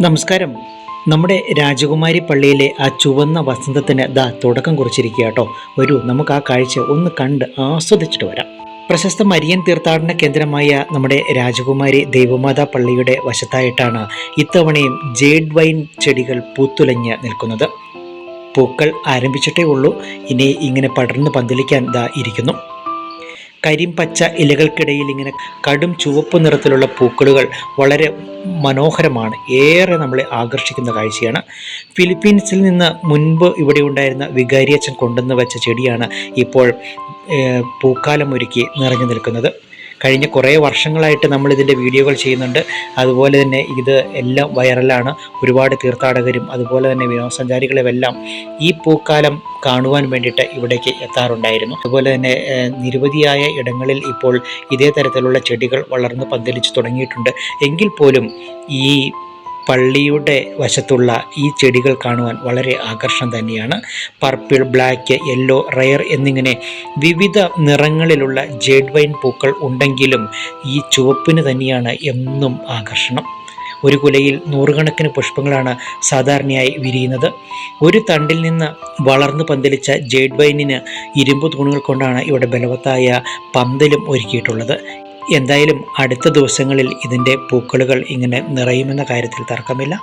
നമസ്കാരം. നമ്മുടെ രാജകുമാരി പള്ളിയിലെ ആ ചുവന്ന വസന്തത്തിന് ദാ തുടക്കം കുറിച്ചിരിക്കുക കേട്ടോ വരൂ നമുക്ക് ആ കാഴ്ച ഒന്ന് കണ്ട് ആസ്വദിച്ചിട്ട് വരാം. പ്രശസ്ത മരിയൻ തീർത്ഥാടന കേന്ദ്രമായ നമ്മുടെ രാജകുമാരി ദൈവമാതാ പള്ളിയുടെ വശത്തായിട്ടാണ് ഇത്തവണയും ജേഡ് വൈൻ ചെടികൾ പൂത്തുലഞ്ഞ് നിൽക്കുന്നത്. പൂക്കൾ ആരംഭിച്ചിട്ടേ ഉള്ളൂ. ഇനി ഇങ്ങനെ പടർന്ന് പന്തലിക്കാൻ ദാ ഇരിക്കുന്നു. കരിമ്പച്ച ഇലകൾക്കിടയിൽ ഇങ്ങനെ കടും ചുവപ്പ് നിറത്തിലുള്ള പൂക്കളുകൾ വളരെ മനോഹരമാണ്. ഏറെ നമ്മളെ ആകർഷിക്കുന്ന കാഴ്ചയാണ്. ഫിലിപ്പീൻസിൽ നിന്ന് മുൻപ് ഇവിടെ ഉണ്ടായിരുന്ന വികാരിയച്ഛൻ കൊണ്ടുവന്ന് വെച്ച ചെടിയാണ് ഇപ്പോൾ പൂക്കാലം ഒരുക്കി നിറഞ്ഞു നിൽക്കുന്നത്. കഴിഞ്ഞ കുറേ വർഷങ്ങളായിട്ട് നമ്മൾ ഇതിന്റെ വീഡിയോകൾ ചെയ്യുന്നുണ്ട്. അതുപോലെ തന്നെ ഇത് എല്ലാം വൈറലാണ്. ഒരുപാട് തീർത്ഥാടകരും അതുപോലെ തന്നെ വിനോദസഞ്ചാരികളുമെല്ലാം ഈ പൂക്കാലം കാണുവാൻ വേണ്ടിയിട്ട് ഇവിടേക്ക് എത്താറുണ്ടായിരുന്നു. അതുപോലെ തന്നെ നിരവധിയായ ഇടങ്ങളിൽ ഇപ്പോൾ ഇതേ തരത്തിലുള്ള ചെടികൾ വളർന്ന് പന്തലിച്ച് തുടങ്ങിയിട്ടുണ്ട്. എങ്കിൽ പോലും ഈ പള്ളിയുടെ വശത്തുള്ള ഈ ചെടികൾ കാണുവാൻ വളരെ ആകർഷണം തന്നെയാണ്. പർപ്പിൾ ബ്ലാക്ക് യെല്ലോ റയർ എന്നിങ്ങനെ വിവിധ നിറങ്ങളിലുള്ള ജേഡ് വൈൻ പൂക്കൾ ഉണ്ടെങ്കിലും ഈ ചുവപ്പിന് തന്നെയാണ് എന്നും ആകർഷണം. ഒരു കുലയിൽ നൂറുകണക്കിന് പുഷ്പങ്ങളാണ് സാധാരണയായി വിരിയുന്നത്. ഒരു തണ്ടിൽ നിന്ന് വളർന്നു പന്തലിച്ച ജേഡ് വൈനിന് ഇരുമ്പ് തൂണുകൾ കൊണ്ടാണ് ഇവിടെ ബലവത്തായ പന്തലും ഒരുക്കിയിട്ടുള്ളത്. എന്തായാലും അടുത്ത ദിവസങ്ങളിൽ ഇതിന്റെ പൂക്കളുകൾ ഇങ്ങനെ നിറയുമെന്ന കാര്യത്തിൽ തർക്കമില്ല.